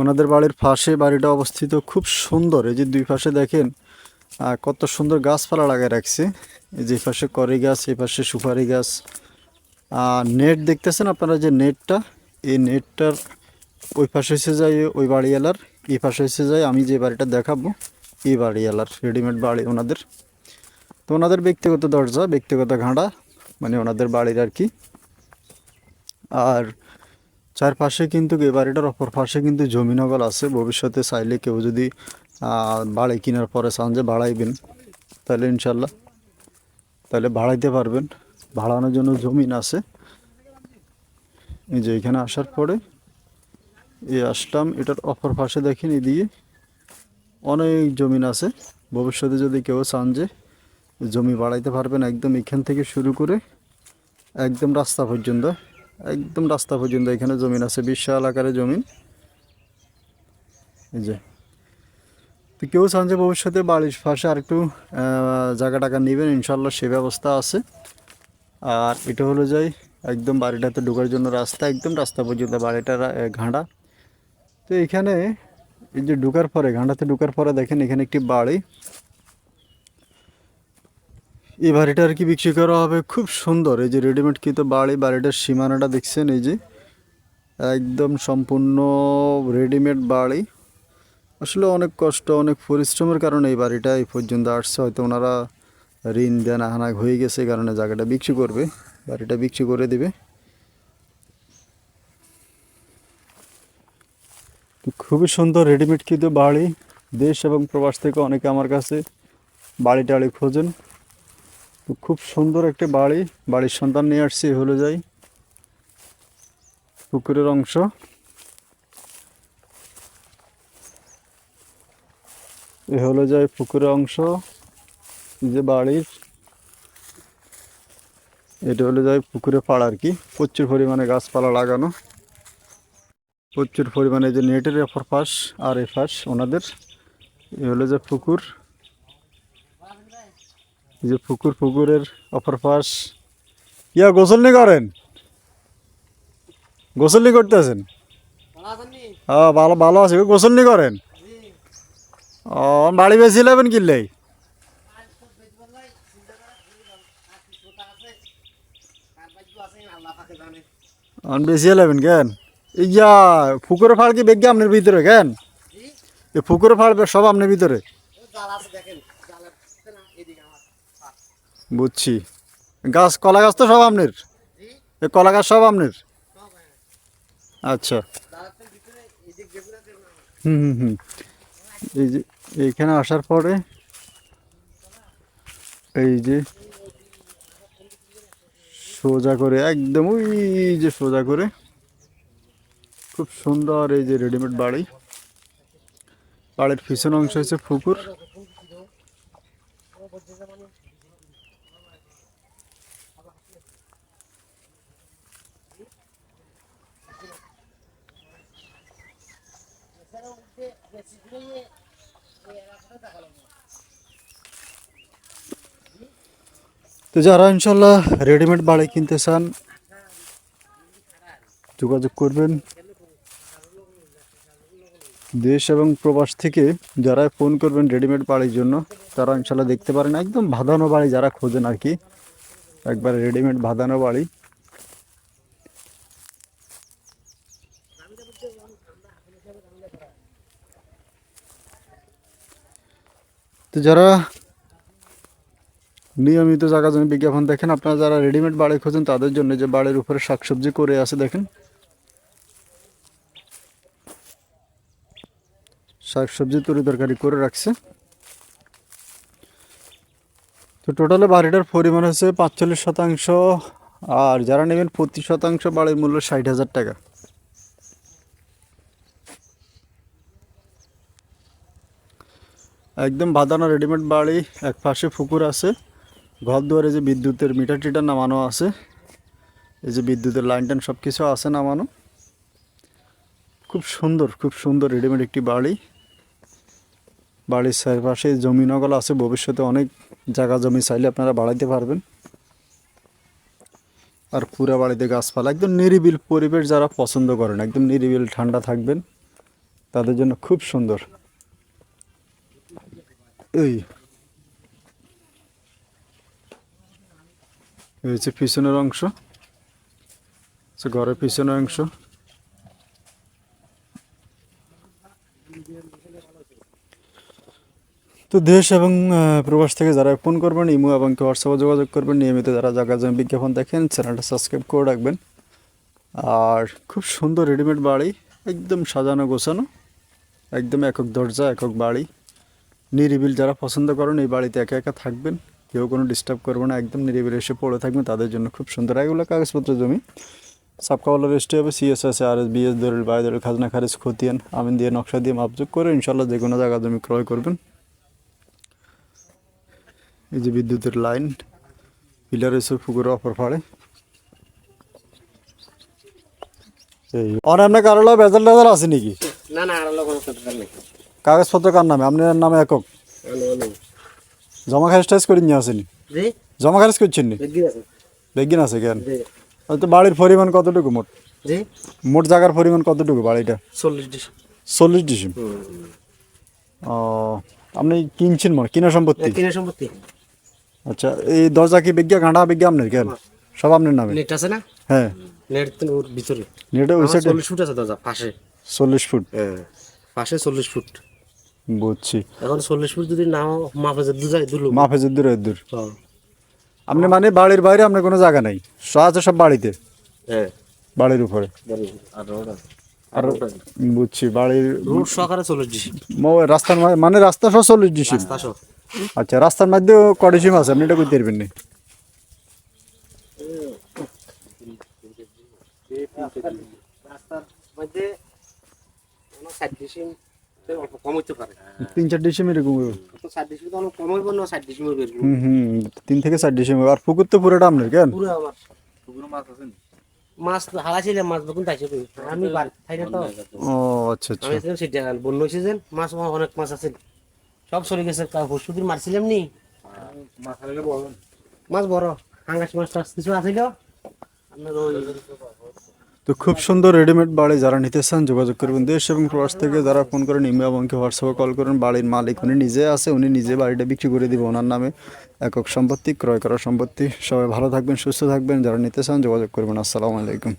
ওনাদের বাড়ির পাশে বাড়িটা অবস্থিত খুব সুন্দর। এই যে দুই পাশে দেখেন কত সুন্দর গাছপালা লাগায় রাখছে। এই যে পাশে করি গাছ, এই পাশে সুপারি গাছ। আর নেট দেখতেছেন আপনারা যে নেটটা? এই নেটটার ওই পাশে এসে যায় ওই বাড়িওয়ালার, এই পাশে এসে যায়, আমি যে বাড়িটা দেখাবো, এই বাড়িওয়ালার, রেডিমেড বাড়ি ওনাদের। তো ওনাদের ব্যক্তিগত দরজা, ব্যক্তিগত ঘাড়া মানে ওনাদের বাড়ির আর কি। আর চারপাশে কিন্তু এই বাড়িটার অপর পাশে কিন্তু জমিনগল আছে। ভবিষ্যতে চাইলে কেউ যদি বাড়ি কেনার পরে চান যে বাড়াইবেন, তাহলে ইনশাল্লাহ, তাহলে বাড়াইতে পারবেন। ভাড়ানোর জন্য জমিন আছে। এই যে এখানে আসার পরে, এই আসলাম, এটার অপর পাশে দেখেন এদিকে অনেক জমিন আছে। ভবিষ্যতে যদি কেউ চান যে জমি বাড়াইতে পারবেন, একদম এখান থেকে শুরু করে একদম রাস্তা পর্যন্ত। একদম রাস্তা পর্যন্ত এখানে জমিন আছে বিশাল আকারে জমিন এই যে। তো কেউ চান যে ভবিষ্যতে বাড়ির পাশে আর একটু জায়গা টাকা নেবেন ইনশাল্লাহ সে ব্যবস্থা আছে। আর এটা হলো যাই একদম বাড়িটাতে ঢোকার জন্য রাস্তা একদম রাস্তা পর্যন্ত বাড়িটার আহ, ঘাড়া তো এখানে এই যে ঢোকার পরে ঘাঁটাতে ঢোকার পরে দেখেন এখানে একটি বাড়ি। এই বাড়িটা আর কি বিক্রি করা হবে। খুব সুন্দর। এই যে রেডিমেড কিন্তু বাড়ি, বাড়িটার সীমানাটা দেখছেন? এই যে একদম সম্পূর্ণ রেডিমেড বাড়ি। আসলে অনেক কষ্ট, অনেক পরিশ্রমের কারণে এই বাড়িটা এই পর্যন্ত আসছে। হয়তো ওনারা ঋণ দেন হানা হয়ে গেছে কারণে জায়গাটা বিক্রি করবে। বাড়িটা বিক্রি করে দিবে। খুবই সুন্দর রেডিমেড কিন্তু বাড়ি। দেশ এবং প্রবাস থেকে অনেকে আমার কাছে বাড়ি টাড়ি খোঁজেন। খুব সুন্দর একটি বাড়ি। বাড়ির সন্তান নিয়ে আসছি হলো যাই। পুকুরের অংশ। এ হলো যায় পুকুরের অংশ যে বাড়ির। এটা হলো যায় পুকুরে পাড় আর কি। প্রচুর পরিমাণে গাছপালা লাগানো। প্রচুর পরিমাণে যে নেটের এফার পাশ আর এ পাশ ওনাদের। এ হলো যে পুকুর। এই যে পুকুর পুকুরের অপর পাশ। ইয়া গোসল নি করেন? গোসল নি করতেছেন? হ্যাঁ ভালো ভালো আছে। গোসল নি করেন? ও বাড়ি বেশি নেবেন কিনলেই অন বেশি নেবেন কেন? এই যা পুকুরে ফাড় কি বেগে আপনার ভিতরে কেন? এই পুকুরে ফাড় সব আপনার ভিতরে? বুঝছি। গাছ, কলা গাছ তো সব আপনার? কলা গাছ সব আপনার? আচ্ছা। হুম হুম হুম। এই যে, এইখানে আসার পরে এই যে সোজা করে, একদম ওই যে সোজা করে, খুব সুন্দর এই যে রেডিমেড বাড়ি। বাড়ির পিছন অংশ হচ্ছে পুকুর। তো যারা ইনশাল্লাহ রেডিমেড বাড়ি কিনতে চান, যোগাযোগ করবেন। দেশ এবং প্রবাস থেকে যারা ফোন করবেন রেডিমেড বাড়ির জন্য, তারা ইনশাল্লাহ দেখতে পারেন। একদম ভাদানো বাড়ি যারা খোঁজেন আর কি, একবার রেডিমেড ভাদানো বাড়ি। তো যারা নিয়মিত জায়গা জমি বিজ্ঞাপন দেখেন। আপনারা যারা রেডিমেড বাড়ি খোঁজেন, তাদের জন্য যে বাড়ির উপরে শাকসবজি করে আছে দেখেন। শাকসবজি তরি তরকারি করে রাখছে। তো টোটালে বাড়িটার পরিমাণ হচ্ছে পাঁচচল্লিশ শতাংশ, আর যারা নেবেন প্রতি শতাংশ বাড়ির মূল্য ষাট হাজার টাকা। একদম বাঁধানো রেডিমেড বাড়ি, এক পাশে পুকুর আছে। ঘর দুয়ারে যে বিদ্যুতের মিটার টিটার নামানো আছে, এই যে বিদ্যুতের লাইন টাইন সব কিছু আছে নামানো। খুব সুন্দর খুব সুন্দর রেডিমেড একটি বাড়ি। বাড়ির চারপাশে জমি নগল আছে, ভবিষ্যতে অনেক জায়গা জমি চাইলে আপনারা বাড়াইতে পারবেন। আর পুরা বাড়িতে গাছপালা, একদম নিরিবিল পরিবেশ যারা পছন্দ করেন, একদম নিরিবিল ঠান্ডা থাকবেন, তাদের জন্য খুব সুন্দর। এই এই হচ্ছে পিছনের অংশ। হচ্ছে ঘরের পিছনের অংশ। তো দেশ এবং প্রবাস থেকে যারা ফোন করবেন, ইমো এবং হোয়াটসঅ্যাপে যোগাযোগ করবেন, নিয়মিত যারা জায়গা জমি বিজ্ঞাপন দেখেন, চ্যানেলটা সাবস্ক্রাইব করে রাখবেন। আর খুব সুন্দর রেডিমেড বাড়ি, একদম সাজানো গোছানো, একদম একক দরজা, একক বাড়ি। নিরিবিল যারা পছন্দ করেন, এই বাড়িতে একা একা থাকবেন। কেউ কোনো ডিস্টার্ব করবে না একদম নিরিবিল এসে পড়ে থাকবে তাদের জন্য খুব সুন্দর। এগুলো কাগজপত্র জমি। সাবকাওয়ালা রেস্টে হবে সিএসএস আর এস বিএস দলিল বাই দলিল খাজনা খারিজ খতিয়ান আমিন দিয়ে নকশা দিয়ে মাপযোগ করে ইনশাল্লাহ যে কোনো জায়গা জমি ক্রয় করবেন। এই যে বিদ্যুতের লাইন পিলার এসে পুকুরে অপর ফাড়ে এই আর আপনার কারও বেজাল টেজাল আছে নাকি? না না আর কোনো কাগজপত্র কার নামে? আপনার নামে একক? জমা খারিজ টাইজ করে নিয়ে আসেনি? জমা খারিজ করছেন? নি বেগিন আছে কেন হয়তো বাড়ির পরিমাণ কতটুকু মোট? মোট জায়গার পরিমাণ কতটুকু বাড়িটা? চল্লিশ ডিসিম। ও আপনি কিনছেন মনে কিনা সম্পত্তি? কিনে সম্পত্তি। আচ্ছা এই দরজা কি বিজ্ঞা ঘাটা বিজ্ঞা আপনার কেন সব আপনার নামে? নেট আছে না? হ্যাঁ। নেট তো ওর ভিতরে। নেটে ওই সাইডে চল্লিশ ফুট আছে দরজা পাশে। চল্লিশ ফুট? হ্যাঁ পাশে চল্লিশ ফুট। বুঝছি। এখন চল্লিশ ফুট যদি নাও মাপে যে দুজাই দুলো মাফেজের দূর দূর। আপনি মানে বাড়ির বাইরে আপনার কোনো জায়গা নাই? সব আছে সব বাড়িতে? হ্যাঁ। বাড়ির উপরে? আর রোড আছে। আর বুঝছি বাড়ির রোড সকালে চল্লিশ ম- রাস্তার মানে রাস্তা সহ চল্লিশ সব আচ্ছা রাস্তার মধ্যেও কডিসিম আছে? আপনি এটা করতে পারবেন না? রাস্তার মধ্যে অল্প কম হইতে পারে। তিন চার ডিসিম এরকম হবে। তো ডিসিম তো অনেক কম হইব না ষাট ডিসিম হইব। হুম হুম তিন থেকে চার ডিসিম আর পুকুর তো পুরোটা আপনার কেন? পুরো আমার। মাছ মাছ তাইছে আমি বাড়ি থাইলে তো। ও আচ্ছা আচ্ছা। আমি সেটা বন্য হয়েছে মাছ আমার অনেক মাছ আছে। সব চলে গেছে মারছিলাম নি। মাছ বড় হাঙ্গাস মাছ কিছু আছিল আপনার ওই তো খুব সুন্দর রেডিমেড বাড়ি যারা নিতে চান, যোগাযোগ করবেন দেশ এবং প্রবাস থেকে। যারা ফোন করেন ইমেল এবং হোয়াটসঅ্যাপে কল করেন, বাড়ির মালিক উনি নিজে আছে, উনি নিজে বাড়িটা বিক্রি করে দিবে ওনার নামে। একক সম্পত্তি, ক্রয় করা সম্পত্তি। সবাই ভালো থাকবেন, সুস্থ থাকবেন। যারা নিতে চান, যোগাযোগ করবেন। আসসালামু আলাইকুম।